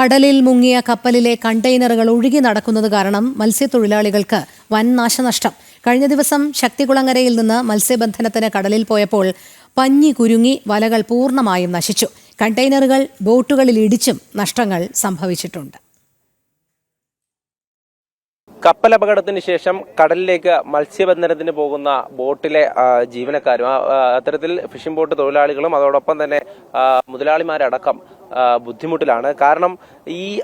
കടലിൽ മുങ്ങിയ കപ്പലിലെ കണ്ടെയ്നറുകൾ ഒഴുകി നടക്കുന്നത് കാരണം മത്സ്യത്തൊഴിലാളികൾക്ക് വൻ നാശനഷ്ടം. കഴിഞ്ഞ ദിവസം ശക്തികുളങ്ങരയിൽ നിന്ന് മത്സ്യബന്ധനത്തിന് കടലിൽ പോയപ്പോൾ പഞ്ഞി കുരുങ്ങി വലകൾ പൂർണമായും നശിച്ചു. കണ്ടെയ്നറുകൾ ബോട്ടുകളിൽ ഇടിച്ചും നഷ്ടങ്ങൾ സംഭവിച്ചിട്ടുണ്ട്. കപ്പലപകടത്തിന് ശേഷം കടലിലേക്ക് മത്സ്യബന്ധനത്തിന് പോകുന്ന ബോട്ടിലെ ജീവനക്കാരും അത്തരത്തിൽ ഫിഷിംഗ് ബോട്ട് തൊഴിലാളികളും അതോടൊപ്പം തന്നെ മുതലാളിമാരടക്കം ബുദ്ധിമുട്ടിലാണ്. കാരണം ഈ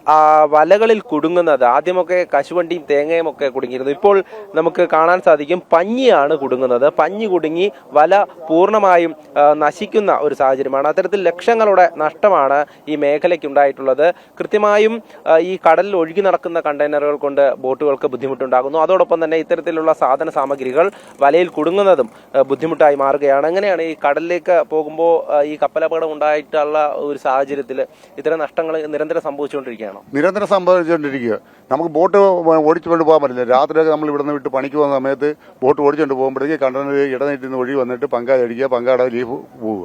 വലകളിൽ കുടുങ്ങുന്നത്. ആദ്യമൊക്കെ കശുവണ്ടിയും തേങ്ങയും ഒക്കെ കുടുങ്ങിയിരുന്നു. ഇപ്പോൾ നമുക്ക് കാണാൻ സാധിക്കും പഞ്ഞിയാണ് കുടുങ്ങുന്നത്. പഞ്ഞി കുടുങ്ങി വല പൂർണമായും നശിക്കുന്ന ഒരു സാഹചര്യമാണ്. അത്തരത്തിൽ ലക്ഷങ്ങളുടെ നഷ്ടമാണ് ഈ മേഖലയ്ക്ക് ഉണ്ടായിട്ടുള്ളത്. കൃത്യമായും ഈ കടലിൽ ഒഴുകി നടക്കുന്ന കണ്ടെയ്നറുകൾ കൊണ്ട് ബോട്ടുകൾക്ക് ബുദ്ധിമുട്ടുണ്ടാകുന്നു. അതോടൊപ്പം തന്നെ ഇത്തരത്തിലുള്ള സാധന സാമഗ്രികൾ വലയിൽ കുടുങ്ങുന്നതും ബുദ്ധിമുട്ടായി മാറുകയാണ്. എങ്ങനെയാണ് ഈ കടലിലേക്ക് പോകുമ്പോൾ ഈ കപ്പലപകടം ഉണ്ടായിട്ടുള്ള ഒരു സാഹചര്യത്തിൽ ഇത്തരം നഷ്ടങ്ങൾ നിരന്തരം സംഭവിച്ചുകൊണ്ടിരിക്കുകയാണോ? നിരന്തരം സംഭവിച്ചുകൊണ്ടിരിക്കുക. നമുക്ക് ബോട്ട് ഓടിച്ചുകൊണ്ട് പോകാൻ പറ്റില്ല. രാത്രിയൊക്കെ നമ്മൾ ഇവിടുന്ന് വിട്ട് പണിക്ക് പോകുന്ന സമയത്ത് ബോട്ട് ഓടിച്ചുകൊണ്ട് പോകുമ്പോഴേക്ക് കണ്ടറിന് ഇടനീട്ടിൽ നിന്ന് ഒഴി വന്നിട്ട് പങ്കാട് അടിക്കുക പങ്കാട ലീഫ് പോവുക.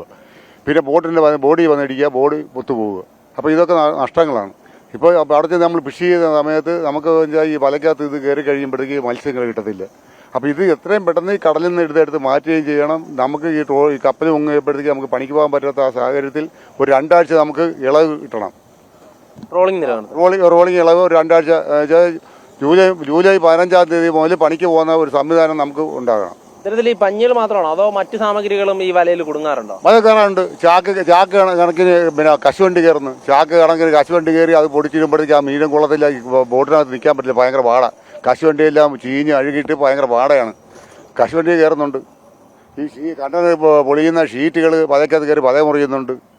പിന്നെ ബോട്ടിന്റെ ബോഡി വന്നിടിക്കുക ബോഡി പൊത്തു പോവുക. അപ്പോൾ ഇതൊക്കെ നഷ്ടങ്ങളാണ്. ഇപ്പോൾ അവിടെ നമ്മൾ ഫിഷ് ചെയ്യുന്ന സമയത്ത് നമുക്ക് ഈ വലക്കകത്ത് ഇത് കയറി കഴിയുമ്പോഴേക്ക് മത്സ്യങ്ങൾ കിട്ടത്തില്ല. അപ്പോൾ ഇത് എത്രയും പെട്ടെന്ന് ഈ കടലിൽ നിന്ന് എടുത്തെടുത്ത് മാറ്റുകയും ചെയ്യണം. നമുക്ക് ഈ ട്രോ ഈ കപ്പൽ മുങ്ങിയപ്പോഴത്തേക്ക് നമുക്ക് പണിക്ക് പോകാൻ പറ്റാത്ത ആ സാഹചര്യത്തിൽ ഒരു രണ്ടാഴ്ച നമുക്ക് ഇളവ് കിട്ടണം. നിലമാണ് റോളിംഗ് റോളിംഗ് ഇളവ് ഒരു രണ്ടാഴ്ച ജൂലൈ ജൂലൈ പതിനഞ്ചാം തീയതി മുതൽ പണിക്ക് പോകുന്ന ഒരു സംവിധാനം നമുക്ക് ഉണ്ടാകണം. ഇത്തരത്തിൽ ഈ പഞ്ഞികൾ മാത്രമാണോ? അതോ മറ്റു സാമഗ്രികളും ഈ വലയിൽ കുടുങ്ങാറുണ്ടോ? അത് കാണാറുണ്ട് ചാക്ക് ചാക്ക് കണ- കണക്കിന് പിന്നെ കശുവണ്ടി കയറുന്നു. ചാക്ക് കണക്കിന് കശുവണ്ടി കയറി അത് പൊടിച്ചിരുമ്പോഴത്തേക്ക് ആ മീനും കുളത്തില്ല ബോട്ടിനകത്ത് നിൽക്കാൻ പറ്റില്ല. ഭയങ്കര പാട കശുവണ്ടിയെല്ലാം ചീഞ്ഞ് അഴുകിയിട്ട് ഭയങ്കര പാടയാണ് കശുവണ്ടി കയറുന്നുണ്ട്. ഈ ഈ കണ്ടത് പൊളിയുന്ന ഷീറ്റുകൾ പതക്കകത്ത് കയറി പതയ മുറിയുന്നുണ്ട്.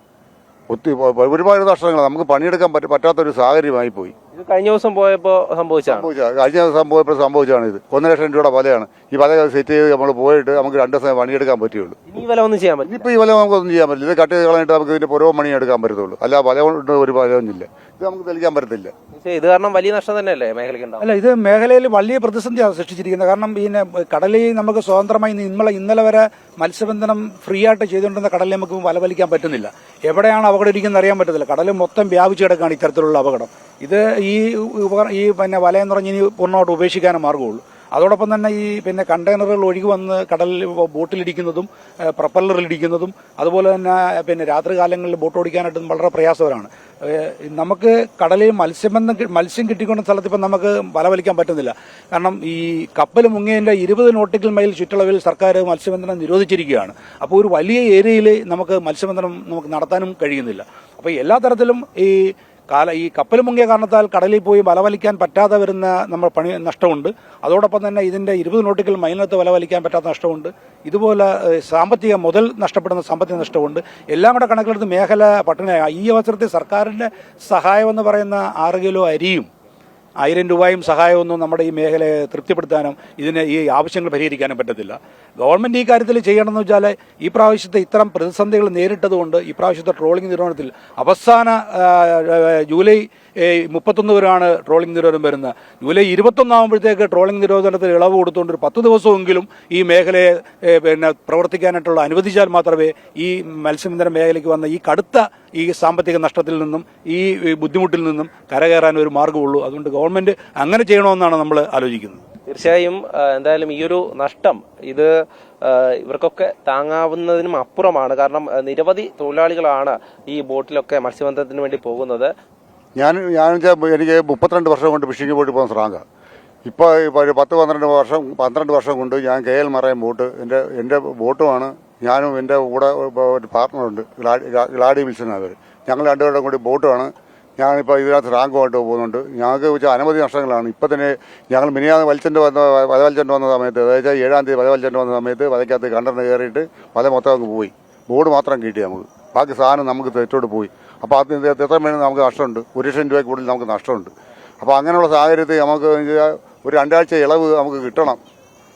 ഒത്തിരി ഒരുപാട് നഷ്ടങ്ങൾ നമുക്ക് പണിയെടുക്കാൻ പറ്റ പറ്റാത്തൊരു സാഹചര്യമായി പോയി ഇത് കഴിഞ്ഞ ദിവസം പോയപ്പോ സംഭവിച്ചാണ് കഴിഞ്ഞ ദിവസം പോയപ്പോൾ സംഭവിച്ചാണ് ഇത് ഒന്നര ലക്ഷം രൂപയുടെ വലയാണ്. ഈ വല സെറ്റ് ചെയ്ത് നമ്മൾ പോയിട്ട് നമുക്ക് രണ്ട് ദിവസം പണിയെടുക്കാൻ പറ്റുള്ളൂ. ഇനി ഈ വില ഒന്നും ചെയ്യാൻ പറ്റില്ല. ഇനിയിപ്പോൾ ഈ വല നമുക്കൊന്നും ചെയ്യാൻ പറ്റില്ല. ഇത് കട്ട് ചെയ്ത് കളഞ്ഞിട്ട് നമുക്ക് ഇതിന്റെ പുരോ മണി എടുക്കാൻ പറ്റത്തുള്ളൂ. അല്ല വല കൊണ്ട് ഒരു ഫലമൊന്നുമില്ല ഇത് നമുക്ക് തെളിക്കാൻ പറ്റത്തില്ല. പക്ഷേ ഇത് കാരണം വലിയ നഷ്ടം തന്നെയല്ലേ മേഖലയ്ക്ക് ഉണ്ടാവും അല്ല ഇത് മേഖലയിൽ വലിയ പ്രതിസന്ധിയാണ് സൃഷ്ടിച്ചിരിക്കുന്നത്. കാരണം പിന്നെ കടലിൽ നമുക്ക് സ്വതന്ത്രമായി ഇന്നലെ ഇന്നലെ വരെ മത്സ്യബന്ധനം ഫ്രീ ആയിട്ട് ചെയ്തുകൊണ്ടിരുന്ന കടലിൽ നമുക്ക് വല വലിക്കാൻ പറ്റുന്നില്ല. എവിടെയാണ് അപകടം ഇരിക്കുന്നത് അറിയാൻ പറ്റത്തില്ല. കടൽ മൊത്തം വ്യാപിച്ചു കിടക്കുകയാണ് ഇത്തരത്തിലുള്ള അപകടം. ഇത് ഈ ഈ പിന്നെ വലയെന്ന് പറഞ്ഞ് ഇനി പൂർണമായിട്ട് ഉപേക്ഷിക്കാനേ മാർഗമുള്ളൂ അതോടൊപ്പം തന്നെ ഈ പിന്നെ കണ്ടെയ്നറുകൾ ഒഴുകി വന്ന് കടലിൽ ബോട്ടിലിടിക്കുന്നതും പ്രപ്പല്ലറിലിടിക്കുന്നതും അതുപോലെ തന്നെ പിന്നെ രാത്രി കാലങ്ങളിൽ ബോട്ട് ഓടിക്കാനായിട്ട് വളരെ പ്രയാസകരമാണ്. നമുക്ക് കടലിൽ മത്സ്യബന്ധം മത്സ്യം കിട്ടിക്കൊണ്ട സ്ഥലത്ത് ഇപ്പം നമുക്ക് വല വലിക്കാൻ പറ്റുന്നില്ല. കാരണം ഈ കപ്പൽ മുങ്ങിയതിന്റെ ഇരുപത് നോട്ടിക്കൽ മൈൽ ചുറ്റളവിൽ സർക്കാർ മത്സ്യബന്ധനം നിരോധിച്ചിരിക്കുകയാണ്. അപ്പോൾ ഒരു വലിയ ഏരിയയിൽ നമുക്ക് മത്സ്യബന്ധനം നമുക്ക് നടത്താനും കഴിയുന്നില്ല. അപ്പോൾ എല്ലാ തരത്തിലും ഈ കാല ഈ കപ്പൽ മുങ്ങിയ കാരണത്താൽ കടലിൽ പോയി വല വലിക്കാൻ പറ്റാതെ വരുന്ന നമ്മൾ പണി നഷ്ടമുണ്ട്. അതോടൊപ്പം തന്നെ ഇതിന്റെ ഇരുപത് നോട്ടിക്കൽ മൈനത്ത് വല വലിക്കാൻ പറ്റാത്ത നഷ്ടമുണ്ട്. ഇതുപോലെ സാമ്പത്തിക മുതൽ നഷ്ടപ്പെടുന്ന സാമ്പത്തിക നഷ്ടമുണ്ട്. എല്ലാം കൂടെ കണക്കിലെടുത്ത് മേഖല പട്ടണ ഈ അവസരത്തിൽ സർക്കാരിന്റെ സഹായമെന്ന് പറയുന്ന ആറ് കിലോ അരിയും ആയിരം രൂപയും സഹായമൊന്നും നമ്മുടെ ഈ മേഖലയെ തൃപ്തിപ്പെടുത്താനും ഇതിന് ഈ ആവശ്യങ്ങൾ പരിഹരിക്കാനും പറ്റത്തില്ല. ഗവൺമെന്റ് ഈ കാര്യത്തിൽ ചെയ്യണമെന്ന് വെച്ചാൽ ഈ പ്രാവശ്യത്തെ ഇത്തരം പ്രതിസന്ധികൾ നേരിട്ടതുകൊണ്ട് ഈ പ്രാവശ്യത്തെ ട്രോളിംഗ് നിരോധനത്തിൽ അവസാന ജൂലൈ മുപ്പത്തൊന്ന് പേരാണ് ട്രോളിംഗ് നിരോധനം വരുന്നത്. ജൂലൈ ഇരുപത്തൊന്നാകുമ്പോഴത്തേക്ക് ട്രോളിംഗ് നിരോധനത്തിൽ ഇളവ് കൊടുത്തുകൊണ്ട് ഒരു പത്ത് ദിവസമെങ്കിലും ഈ മേഖലയെ പിന്നെ പ്രവർത്തിക്കാനായിട്ടുള്ള അനുവദിച്ചാൽ മാത്രമേ ഈ മത്സ്യബന്ധന മേഖലയ്ക്ക് വന്ന ഈ കടുത്ത ഈ സാമ്പത്തിക നഷ്ടത്തിൽ നിന്നും ഈ ബുദ്ധിമുട്ടിൽ നിന്നും കരകയറാൻ ഒരു മാർഗമുള്ളൂ. അതുകൊണ്ട് ഗവൺമെന്റ് അങ്ങനെ ചെയ്യണമെന്നാണ് നമ്മൾ ആലോചിക്കുന്നത്. തീർച്ചയായും എന്തായാലും ഈ ഒരു നഷ്ടം ഇത് ഇവർക്കൊക്കെ താങ്ങാവുന്നതിനും അപ്പുറമാണ്. കാരണം നിരവധി തൊഴിലാളികളാണ് ഈ ബോട്ടിലൊക്കെ മത്സ്യബന്ധനത്തിന് വേണ്ടി പോകുന്നത്. ഞാൻ ഞാൻ വെച്ചാൽ എനിക്ക് മുപ്പത്തിരണ്ട് വർഷം കൊണ്ട് ഫിഷിംഗ് ബോട്ടിൽ പോകുന്ന സ്രാങ്ക ഇപ്പോൾ ഒരു പത്ത് പന്ത്രണ്ട് വർഷം പന്ത്രണ്ട് വർഷം കൊണ്ട് ഞാൻ കെ എൽ മറയം ബോട്ട് എന്റെ എന്റെ ബോട്ടുമാണ്. ഞാനും എന്റെ കൂടെ ഒരു പാർട്ട്ണറുണ്ട് ഗ്ലാഡി വിൽസൺ അവർ ഞങ്ങൾ രണ്ടുപേരുടെ കൂടി ബോട്ടുമാണ്. ഞാനിപ്പോൾ ഇതിനകത്ത് റാങ്കുമായിട്ട് പോകുന്നുണ്ട്. ഞങ്ങൾക്ക് വെച്ചാൽ അനവധി നഷ്ടങ്ങളാണ്. ഇപ്പം തന്നെ ഞങ്ങൾ മിനിയാന്ന് വലിച്ചന്റെ വന്ന വല വലിച്ചെണ്ട് വന്ന സമയത്ത് അതായത് ഏഴാം തീയതി വല വലിച്ചെണ്ട് വന്ന സമയത്ത് വലയ്ക്കകത്ത് കണ്ടറിന് കയറിയിട്ട് വല മൊത്തം അങ്ങ് പോയി. ബോർഡ് മാത്രം കിട്ടി നമുക്ക്. ബാക്കി സാധനം നമുക്ക് തെറ്റോട്ട് പോയി. അപ്പോൾ അത് എത്ര വേണം നമുക്ക് നഷ്ടമുണ്ട്? ഒരു ലക്ഷം രൂപ കൂടുതൽ നമുക്ക് നഷ്ടമുണ്ട്. അപ്പോൾ അങ്ങനെയുള്ള സാഹചര്യത്തിൽ നമുക്ക് ഒരു രണ്ടാഴ്ച ഇളവ് നമുക്ക് കിട്ടണം.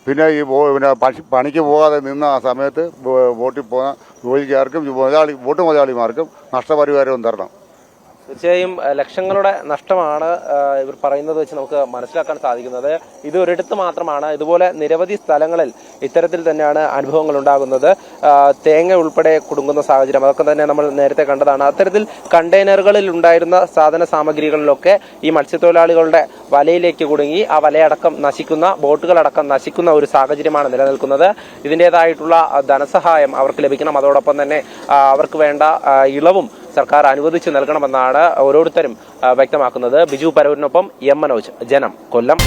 പിന്നെ ഈ പിന്നെ പണിക്ക് പോകാതെ നിന്ന ആ സമയത്ത് വോട്ടിൽ പോകുന്ന ജോലിക്കാർക്കും മുതലാളി ബോട്ട് മുതലാളിമാർക്കും നഷ്ടപരിഹാരവും തരണം. തീർച്ചയായും ലക്ഷങ്ങളുടെ നഷ്ടമാണ് ഇവർ പറയുന്നത് വെച്ച് നമുക്ക് മനസ്സിലാക്കാൻ സാധിക്കുന്നത്. ഇത് ഒരിടത്ത് മാത്രമാണ് ഇതുപോലെ നിരവധി സ്ഥലങ്ങളിൽ ഇത്തരത്തിൽ തന്നെയാണ് അനുഭവങ്ങൾ ഉണ്ടാകുന്നത്. തേങ്ങ ഉൾപ്പെടെ കുടുങ്ങുന്ന സാഹചര്യം അതൊക്കെ തന്നെ നമ്മൾ നേരത്തെ കണ്ടതാണ്. അത്തരത്തിൽ കണ്ടെയ്നറുകളിൽ ഉണ്ടായിരുന്ന സാധന സാമഗ്രികളിലൊക്കെ ഈ മത്സ്യത്തൊഴിലാളികളുടെ വലയിലേക്ക് കുടുങ്ങി ആ വലയടക്കം നശിക്കുന്ന ബോട്ടുകളടക്കം നശിക്കുന്ന ഒരു സാഹചര്യമാണ് നിലനിൽക്കുന്നത്. ഇതിന്റെതായിട്ടുള്ള ധനസഹായം അവർക്ക് ലഭിക്കണം. അതോടൊപ്പം തന്നെ അവർക്ക് വേണ്ട ഇളവും സർക്കാർ അനുവദിച്ചു നൽകണമെന്നാണ് ഓരോരുത്തരും വ്യക്തമാക്കുന്നത്. ബിജു പരൂരിനൊപ്പം എം മനോജ്. ജനം കൊല്ലം.